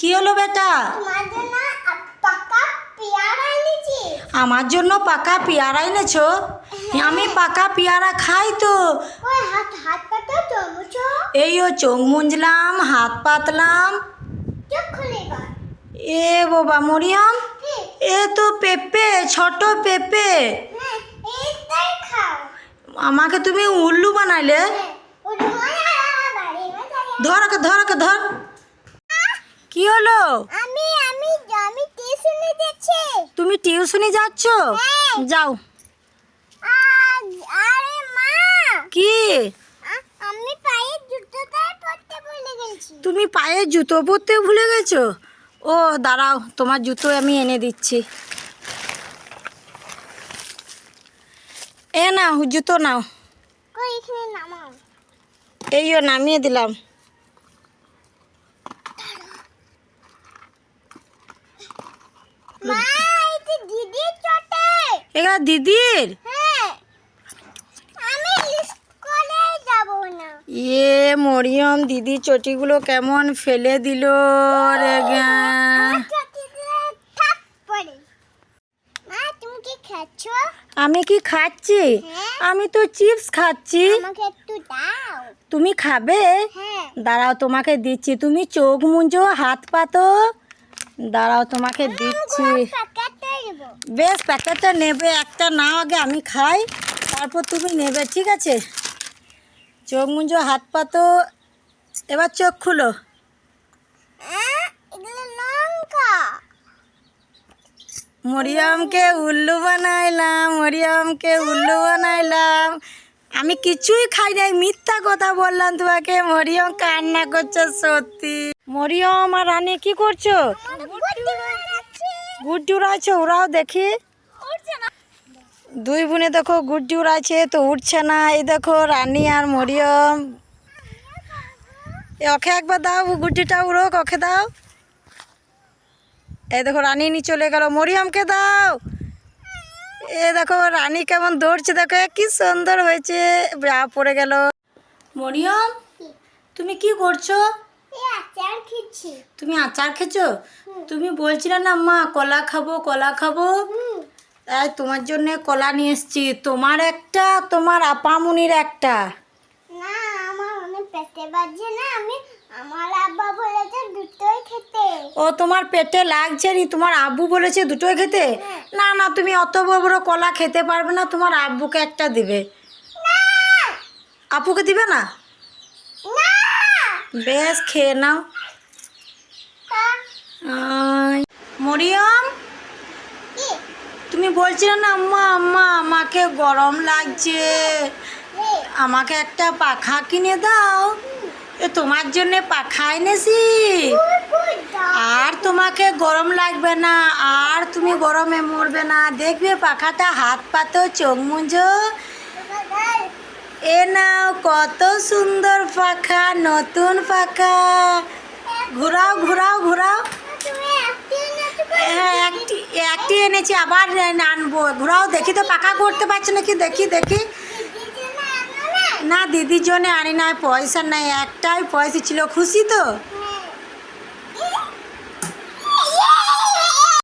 কি হলো বেটা? আমার জন্য পাকা পেয়ারা এনেছো? আমি পাকা পেয়ারা খাই তো। এই ও চোখ মুঞ্জলাম হাত পাতলাম। এ বাবা মরিয়ম হ্যাঁ এ তো পেঁপে ছোট পেঁপে। হ্যাঁ আমাকে তুমি উল্লু বানাইলে? হ্যাঁ ওটা মজা বাড়ি মজা ধর ধর ধর। কি হলো? আমি আমি আমি টিউশনে যাচ্ছি। তুমি টিউশনি যাচ্ছ? হ্যাঁ। যাও। আরে মা! কি? আমি পায়ে জুতোটাই পরতে ভুলে গেছি। তুমি পায়ে জুতো পরতে ভুলে গেছো? ও দাঁড়াও তোমার জুতো আমি এনে দিচ্ছি। এ নাও জুতো নাও। কই এখানে নামাও। এইও নামিয়ে দিলাম মা এটা দিদি চটে এগুলা দিদির? ইয়ে মরিয়ম দিদি চটিগুলো কেমন ফেলে দিল রে আমি কি খাচ্ছি? হ্যাঁ। আমি তো চিপস খাচ্ছি। তুমি খাবে? হ্যাঁ। দাঁড়াও তোমাকে দিচ্ছি। তুমি চোখ মুঞ্জো হাত পাতো দাঁড়াও তোমাকে দিচ্ছি। বেশ, প্যাকেটটা নেবে। একটা নাও আগে, আমি খাই, তারপর তুমি নেবে, ঠিক আছে? চোখ মুঞ্জো, হাত পাতো এবার চোখ খুলো। মরিয়মকে উল্লু বানাইলাম, মরিয়মকে উল্লু বানাইলাম। আমি কিছুই খাই নাই, মিথ্যা কথা বললাম তোমাকে। মরিয়ম কান্না করছ, সত্যি। মরিয়ম আর রানী কি করছ? গুড্ডি উড়াইছে ওরাও দেখি। দুই বোনে দেখো গুড্ডি উড়াইছে তো উঠছে না। এই দেখো রানী আর মরিয়ম। এ ওকে একবার দাও গুড্ডিটা উড়োক ওকে দাও। এই দেখো রানী নি চলে গেল মরিয়মকে দাও। এ দেখো রানী কেমন দৌড়ছে দেখো কি সুন্দর হয়েছে। পড়ে গেল। মরিয়ম তুমি কি করছ? তুমি আচার খেছো তুমি বলছিলে না মা কলা খাব কলা খাব। তাই তোমার জন্য কলা নিয়ে এসছি। তোমার একটা তোমার আপামনির একটা। না আমার অনেক পেটে বাজছে না আমি আমার আব্বা বলেছে দুটোই খেতে। ও তোমার পেটে লাগছে নি? তোমার আব্বু বলেছে দুটোই খেতে? হ্যাঁ। না না তুমি অত বড় বড় কলা খেতে পারবে না তোমার আব্বুকে একটা দিবে। আপুকে দিবে না! বেশ খেয়ে নাও। মরিয়ম? তুমি বলছিলে না আম্মা আম্মা আমাকে গরম লাগছে। আমাকে একটা পাখা কিনে দাও। এ তোমার জন্য পাখা এনেছি? আর তোমাকে গরম লাগবে না আর তুমি গরমে মরবে না। দেখবে পাখাটা হাত পাতো চোখ মুঞ্জো। এ নাও কত সুন্দর পাখা নতুন পাখা। ঘোরাও ঘোরাও ঘোরাও। হ্যাঁ একটি একটি এনেছি, আবার আনব ঘোরাও দেখি তো পাখা করতে পারছে নাকি দেখি দেখি না? দিদির জন্য আনি না পয়সা নাই, একটাই পয়সা ছিল, খুশি তো।